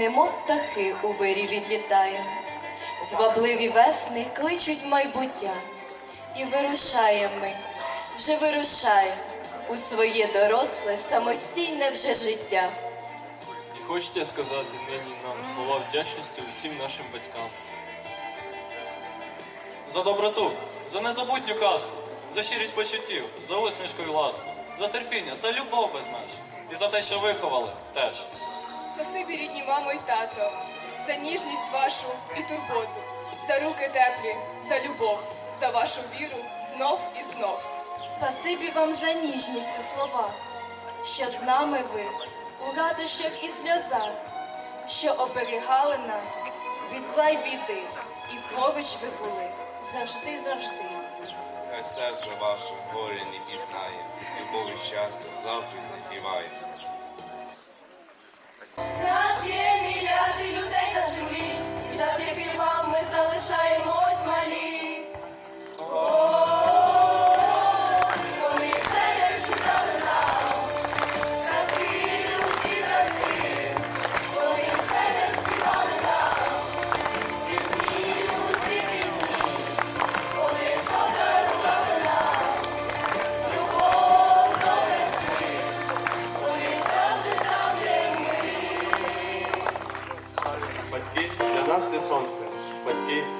немов птахи у вирі відлітає. Звабливі весни кличуть майбуття, і вирушаємо ми, вже вирушає у своє доросле, самостійне вже життя. І хочете сказати нині нам слова вдячності усім нашим батькам. За доброту, за незабутню казку, за щирість почуттів, за усмішку і ласку, за терпіння та любов без меж. І за те, що виховали теж. Спасибі рідні мамо й тато, за ніжність вашу і турботу, за руки теплі, за любов, за вашу віру знов і знов. Спасибі вам за ніжність у словах, що з нами ви у радощах і сльозах, що оберігали нас від зла й біди, і поруч ви були завжди, завжди. Хай серце ваше горе не пізнає, любов і щастя завжди зігріває.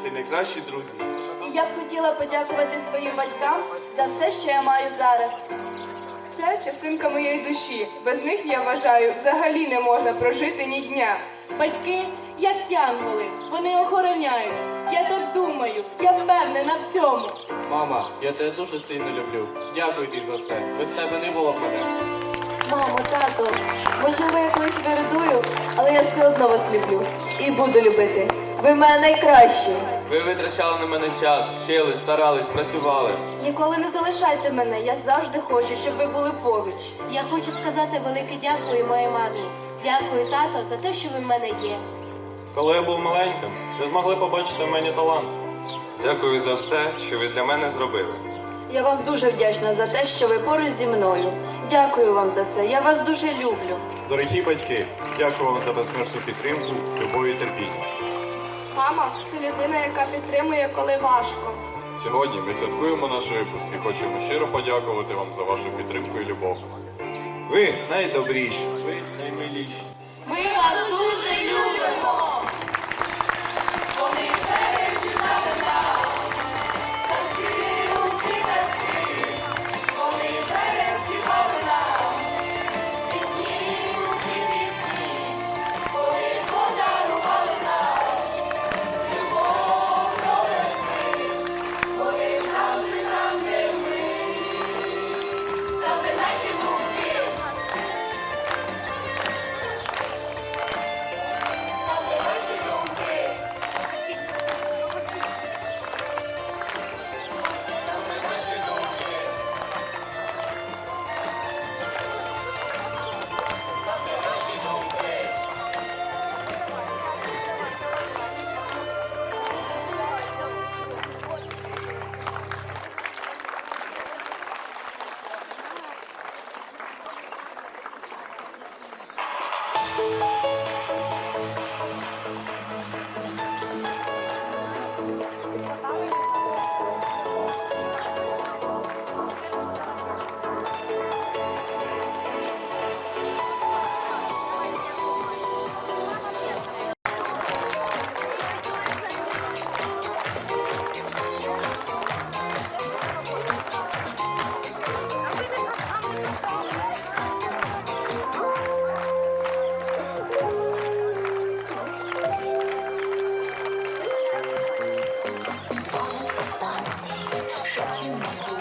Це найкращі друзі. І я б хотіла подякувати своїм батькам за все, що я маю зараз. Це частинка моєї душі. Без них я вважаю, взагалі не можна прожити ні дня. Батьки, як янголи, вони охороняють. Я так думаю, я впевнена в цьому. Мама, я тебе дуже сильно люблю. Дякую тобі за все. Без тебе не було б мене. Мамо, тато, можливо, я колись вирадую, але я все одно вас люблю і буду любити. Ви в мене найкращі. Ви витрачали на мене час, вчили, старались, працювали. Ніколи не залишайте мене. Я завжди хочу, щоб ви були поруч. Я хочу сказати велике дякую моїй мамі. Дякую, тато, за те, що ви в мене є. Коли я був маленьким, ви змогли побачити в мені талант. Дякую за все, що ви для мене зробили. Я вам дуже вдячна за те, що ви поруч зі мною. Дякую вам за це. Я вас дуже люблю. Дорогі батьки, дякую вам за безмежну підтримку, любов і терпіння. Мама це людина, яка підтримує, коли важко. Сьогодні ми святкуємо наш випуск і хочемо щиро подякувати вам за вашу підтримку і любов. Ви найдобріші. Ви наймиліші. Ми вас дуже Bye. you.